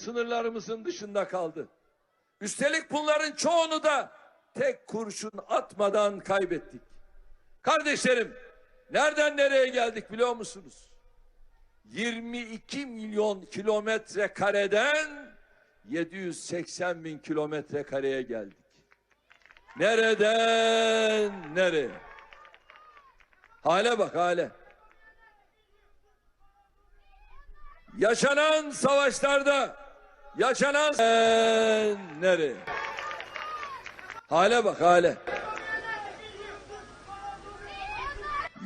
sınırlarımızın dışında kaldı. Üstelik bunların çoğunu da tek kurşun atmadan kaybettik. Kardeşlerim, nereden nereye geldik biliyor musunuz? 22 milyon kilometre kareden 780 bin kilometre kareye geldik. Nereden nereye? Hale bak hale. Yaşanan savaşlarda yaşanan nereye? Hale bak hale.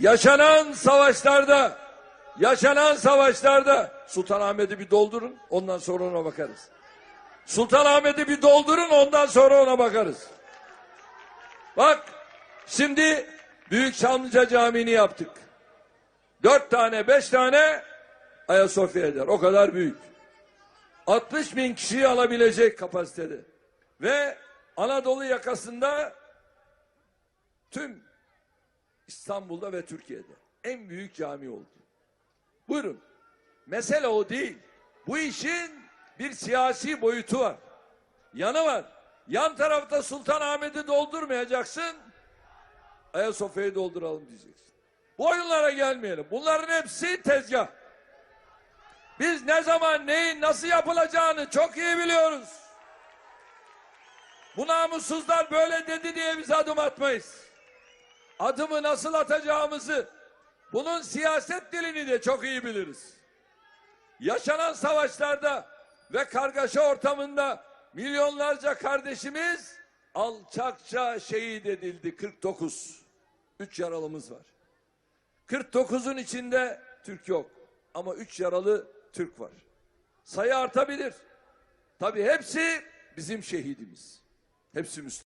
Yaşanan savaşlarda yaşanan savaşlarda Sultanahmet'i bir doldurun ondan sonra ona bakarız. Sultanahmet'i bir doldurun ondan sonra ona bakarız. Bak şimdi Büyük Çamlıca Camii'ni yaptık. Dört tane beş tane Ayasofya eder. O kadar büyük. 60 bin kişiyi alabilecek kapasitede. Ve Anadolu yakasında tüm İstanbul'da ve Türkiye'de en büyük cami oldu. Buyurun. Mesele o değil. Bu işin bir siyasi boyutu var. Yanı var. Yan tarafta Sultanahmet'i doldurmayacaksın. Ayasofya'yı dolduralım diyeceksin. Bu oyunlara gelmeyelim. Bunların hepsi tezgah. Biz ne zaman neyin nasıl yapılacağını çok iyi biliyoruz. Bu namussuzlar böyle dedi diye biz adım atmayız. Adımı nasıl atacağımızı, bunun siyaset dilini de çok iyi biliriz. Yaşanan savaşlarda ve kargaşa ortamında milyonlarca kardeşimiz alçakça şehit edildi 49. Üç yaralımız var. 49'un içinde Türk yok. Ama üç yaralı Türk var. Sayı artabilir. Tabii hepsi bizim şehidimiz. Hepsi Müslüman.